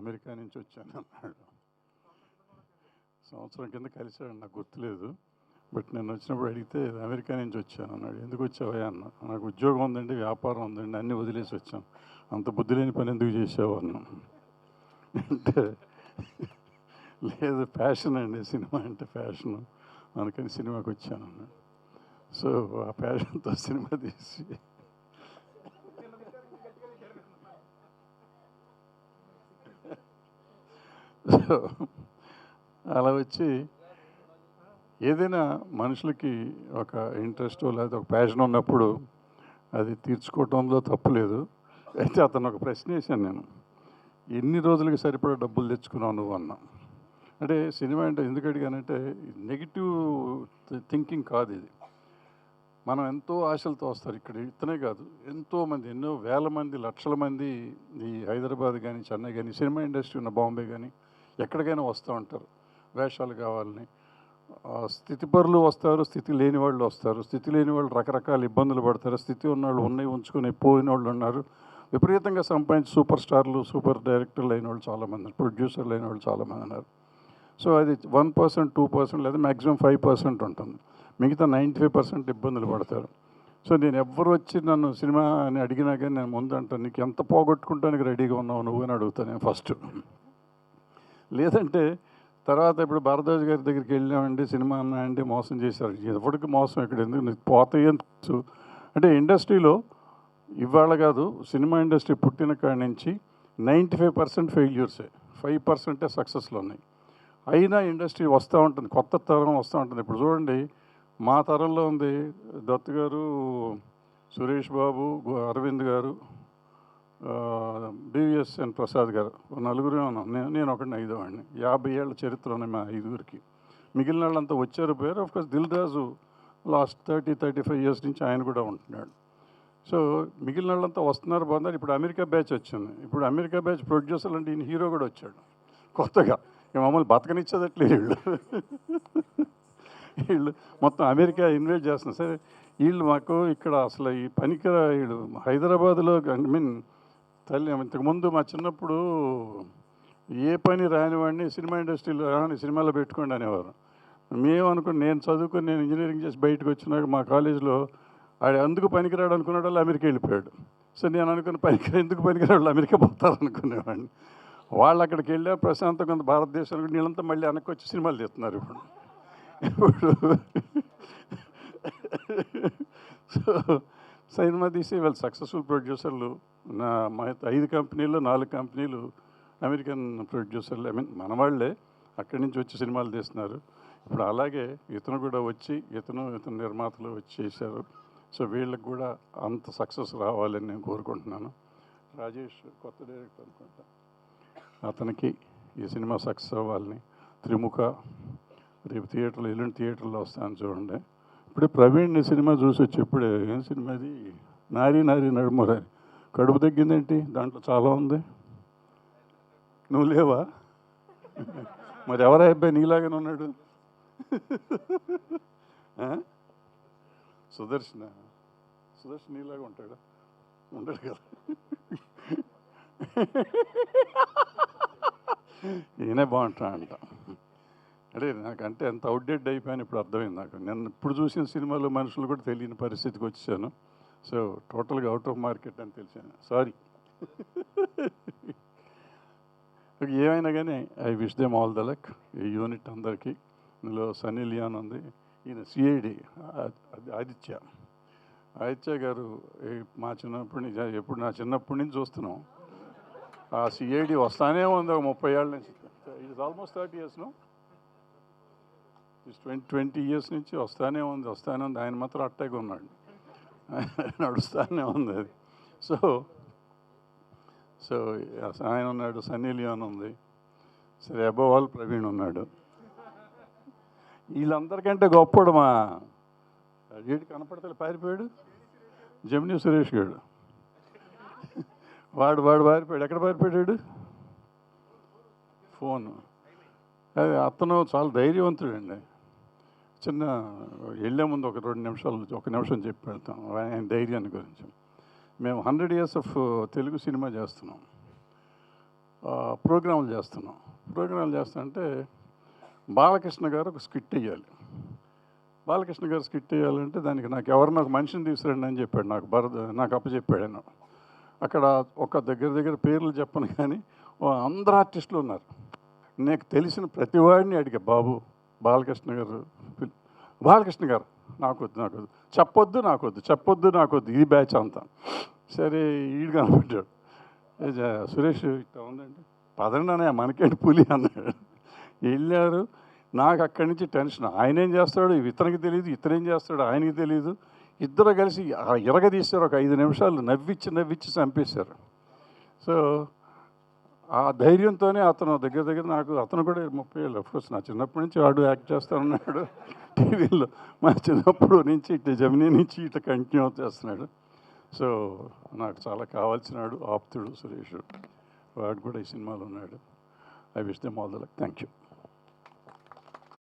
America నుంచి వచ్చాను అన్నాడు. సంవత్సరం కింద కలిశాడు నాకు గుర్తులేదు. బట్ నేను వచ్చినప్పుడు అడిగితే అమెరికా నుంచి వచ్చాను అన్నాడు. ఎందుకు వచ్చావా అన్న. నాకు ఉద్యోగం ఉందండి వ్యాపారం ఉందండి అన్నీ వదిలేసి వచ్చాను. అంత బుద్ధి లేని పని ఎందుకు చేసావు అన్నా. అంటే లేదు ఫ్యాషన్ అండి. సినిమా అంటే ఫ్యాషన్. అందుకని సినిమాకి వచ్చాను అన్నాడు. సో ఆ ప్యాషన్తో సినిమా తీసి సో అలా వచ్చి ఏదైనా మనుషులకి ఒక ఇంట్రెస్ట్ లేదా ఒక ప్యాషన్ ఉన్నప్పుడు అది తీర్చుకోవటంలో తప్పులేదు అయితే అతను ఒక ప్రశ్న వేశాను నేను. ఎన్ని రోజులకి సరిపడా డబ్బులు తెచ్చుకున్నావు నువ్వు అన్నా? అంటే సినిమా అంటే ఎందుకు అడిగానంటే నెగిటివ్ థింకింగ్ కాదు ఇది. మనం ఎంతో ఆశలతో వస్తారు ఇక్కడ ఇతనే కాదు. ఎంతోమంది ఎన్నో వేల మంది లక్షల మంది ఈ హైదరాబాద్ కానీ చెన్నై కానీ సినిమా ఇండస్ట్రీ ఉన్న బాంబే కానీ ఎక్కడికైనా వస్తూ ఉంటారు. వేషాలు కావాలని. స్థితిపరులు వస్తారు స్థితి లేని వాళ్ళు వస్తారు స్థితి లేని వాళ్ళు రకరకాల ఇబ్బందులు పడతారు స్థితి ఉన్న వాళ్ళు ఉన్నాయి ఉంచుకొని పోయిన వాళ్ళు ఉన్నారు. విపరీతంగా సంపాదించి సూపర్ స్టార్లు సూపర్ డైరెక్టర్లు అయిన వాళ్ళు చాలామంది ఉన్నారు ప్రొడ్యూసర్లు అయిన వాళ్ళు చాలామంది ఉన్నారు. సో అది వన్ పర్సెంట్ టూ పర్సెంట్ లేదా మ్యాక్సిమం ఫైవ్ పర్సెంట్ ఉంటుంది. మిగతా నైంటీ ఫైవ్ పర్సెంట్ ఇబ్బందులు పడతారు. సో నేను ఎవ్వరు వచ్చి నన్ను సినిమా అని అడిగినా కానీ నేను ముందు అంటాను నీకు ఎంత పోగొట్టుకుంటానికి రెడీగా ఉన్నావు? నువ్వు అని అడుగుతాను నేను ఫస్ట్. లేదంటే తర్వాత ఇప్పుడు భారద్వాజ్ గారి దగ్గరికి వెళ్ళామండి సినిమా అన్నాయండి మోసం చేశారు. ఎప్పటికి మోసం ఇక్కడ ఎందుకు? పోతాయని పోతాయి అని తెలుసు. అంటే ఇండస్ట్రీలో ఇవాళ కాదు సినిమా ఇండస్ట్రీ పుట్టిన కాడి నుంచి నైంటీ ఫైవ్ పర్సెంట్ ఫెయిల్యూర్సే. ఫైవ్ పర్సెంటే సక్సెస్లో ఉన్నాయి. అయినా ఇండస్ట్రీ వస్తూ ఉంటుంది కొత్త తరం వస్తూ ఉంటుంది. ఇప్పుడు చూడండి మా తరంలో ఉంది దత్ గారు సురేష్ బాబు అరవింద్ గారు బివిఎస్ఎన్ ప్రసాద్ గారు నలుగురే నలుగురు ఉన్నాం. నేను నేను ఒకటి ఐదో వాడిని యాభై ఏళ్ళ చరిత్ర ఉన్నాయి మా ఐదుగురికి. మిగిలిన వాళ్ళంతా వచ్చారు పేరు of course Dil Raju last thirty thirty five years నుంచి ఆయన కూడా ఉంటున్నాడు. సో మిగిలిన వాళ్ళంతా వస్తున్నారు బాగున్నారు. ఇప్పుడు అమెరికా బ్యాచ్ వచ్చింది. ఇప్పుడు అమెరికా బ్యాచ్ ప్రొడ్యూసర్ అంటే ఈయన హీరో కూడా వచ్చాడు. కొత్తగా. మమ్మల్ని బతకనిచ్చేదట్లేదు వీళ్ళు. వీళ్ళు మొత్తం అమెరికా ఇన్వైట్ చేస్తున్నారు. సరే వీళ్ళు మాకు ఇక్కడ అసలు ఈ పనికిరా వీళ్ళు. హైదరాబాద్లో ఐ మీన్ తల్లి ఇంతకుముందు మా చిన్నప్పుడు ఏ పని రాని వాడిని సినిమా ఇండస్ట్రీలో రాని సినిమాలో పెట్టుకోండి అనేవారు. మేము అనుకుని నేను చదువుకొని నేను ఇంజనీరింగ్ చేసి బయటకు వచ్చినాక మా కాలేజీలో ఆడు అందుకు పనికిరాడు అనుకున్నాడు వాళ్ళు అమెరికా వెళ్ళిపోయాడు. సో నేను అనుకున్న పనికిరా ఎందుకు పనికిరాడు వాళ్ళు అమెరికా పోతారు అనుకునేవాడిని. వాళ్ళు అక్కడికి వెళ్ళా ప్రశాంతంగా ఉంది. భారతదేశంలో నీళ్ళంతా మళ్ళీ వెనక్కి వచ్చి సినిమాలు తీస్తున్నారు ఇప్పుడు. ఇప్పుడు సో సినిమా తీసి వాళ్ళు సక్సెస్ఫుల్ ప్రొడ్యూసర్లు. నా మా ఐదు కంపెనీలు నాలుగు కంపెనీలు అమెరికన్ ప్రొడ్యూసర్లు. ఐ మీన్ మన వాళ్ళే అక్కడి నుంచి వచ్చి సినిమాలు తీస్తున్నారు. ఇప్పుడు అలాగే ఇతను కూడా వచ్చి ఇతను ఇతను నిర్మాతలు వచ్చి చేశారు. సో వీళ్ళకి కూడా అంత సక్సెస్ రావాలని నేను కోరుకుంటున్నాను. రాజేష్ కొత్త డైరెక్టర్ అనుకుంటా. అతనికి ఈ సినిమా సక్సెస్ అవ్వాలని త్రిముఖ రేపు థియేటర్లో ఎల్లుండి థియేటర్లో వస్తాను చూడండి. ఇప్పుడు ప్రవీణ్ సినిమా చూసి వచ్చి ఇప్పుడే ఏం సినిమా అది నారీ నారీ నడుమరారి కడుపు తగ్గిందేంటి? దాంట్లో చాలా ఉంది. నువ్వు లేవా? మరి ఎవరా అబ్బాయి నీలాగానే ఉన్నాడు? ఆ? సుదర్శన? సుదర్శన్ నీలాగా ఉంటాడా? ఉంటాడు కదా. ఈయనే బాగుంటాడంట. అంట నాకంటే ఎంత అవుట్డేట్ అయిపోయాను ఇప్పుడు అర్థమైంది నాకు. నేను ఇప్పుడు చూసిన సినిమాలో మనుషులు కూడా తెలియని పరిస్థితికి వచ్చాను సో టోటల్గా అవుట్ ఆఫ్ మార్కెట్ అని తెలిసాను. సారీ ఏమైనా కానీ I wish them all the luck ఈ యూనిట్ అందరికీ. ఇందులో సన్నీ లియాన్ ఉంది. ఈయన సిఐడి ఆదిత్య. ఆదిత్య గారు మా చిన్నప్పటి నుంచి ఎప్పుడు నా చిన్నప్పటి నుంచి చూస్తున్నాం. ఆ సిఐడి వస్తానే ఉంది ఒక ముప్పై ఏళ్ళ నుంచి. It's almost thirty years no twenty twenty years నుంచి వస్తానే ఉంది వస్తానే ఉంది. ఆయన మాత్రం అట్టగా ఉన్నాడు. నడుస్తానే ఉంది అది. సో సో ఆయన ఉన్నాడు సన్నీ లియోన్ ఉంది. సరే అబవ్ ఆల్ ప్రవీణ్ ఉన్నాడు. వీళ్ళందరికంటే గొప్పడు మా ఏడు కనపడతలే పారిపోయాడు? జమిని సురేష్ గారు వాడు వాడు పారిపోయాడు. ఎక్కడ పారిపోయాడు ఫోన్. అతను చాలా ధైర్యవంతుడండి. చిన్న వెళ్ళే ముందు ఒక రెండు నిమిషాలు ఒక నిమిషం చెప్పి వెళ్తాం ఆయన ధైర్యాన్ని గురించి. మేము hundred years of Telugu cinema చేస్తున్నాం. ఆ, ప్రోగ్రాంలు చేస్తున్నాం. ప్రోగ్రాంలు చేస్తుంటే బాలకృష్ణ గారు ఒక స్కిట్ వేయాలి. బాలకృష్ణ గారు స్కిట్ వేయాలంటే దానికి నాకు ఎవరు నాకు మనిషిని తీసుకురండి అని చెప్పాడు. నాకు భరత్ నాకు అప్పచెప్పాడు ఆయన. అక్కడ ఒక దగ్గర దగ్గర పేర్లు చెప్పను కానీ అందరు ఆర్టిస్టులు ఉన్నారు. నీకు తెలిసిన ప్రతివాడిని అడిగా బాబు బాలకృష్ణ గారు బాలకృష్ణ గారు నాకొద్దు నాకొద్దు చెప్పొద్దు నాకొద్దు చెప్పొద్దు నాకొద్దు ఈ బ్యాచ్ అంతా. సరే ఈడు కనపడ్డాడు సురేష్ ఇట్లా ఉందండి పదండి అనే మనకేంటి పులి అన్నాడు. వెళ్ళారు. నాకు అక్కడి నుంచి టెన్షన్. ఆయన ఏం చేస్తాడు? ఇతనికి తెలియదు ఇతను ఏం చేస్తాడు? ఆయనకి తెలియదు ఇద్దరు కలిసి ఆ ఇరగదీశారు ఒక ఐదు నిమిషాలు. నవ్విచ్చి నవ్విచ్చి చంపేశారు. సో ఆ ధైర్యంతోనే అతను దగ్గర దగ్గర నాకు అతను కూడా ముప్పై ఏళ్ళు అఫ్కోర్స్ నా చిన్నప్పటి నుంచి వాడు యాక్ట్ చేస్తానన్నాడు. టీవీలో మా చిన్నప్పుడు నుంచి ఇట్లా జమినీ నుంచి ఇట్లా కంటిన్యూ చేస్తున్నాడు. సో నాకు చాలా కావాల్సినాడు ఆప్తుడు సురేష్. వాడు కూడా ఈ సినిమాలో ఉన్నాడు. I wish them all the luck. Thank you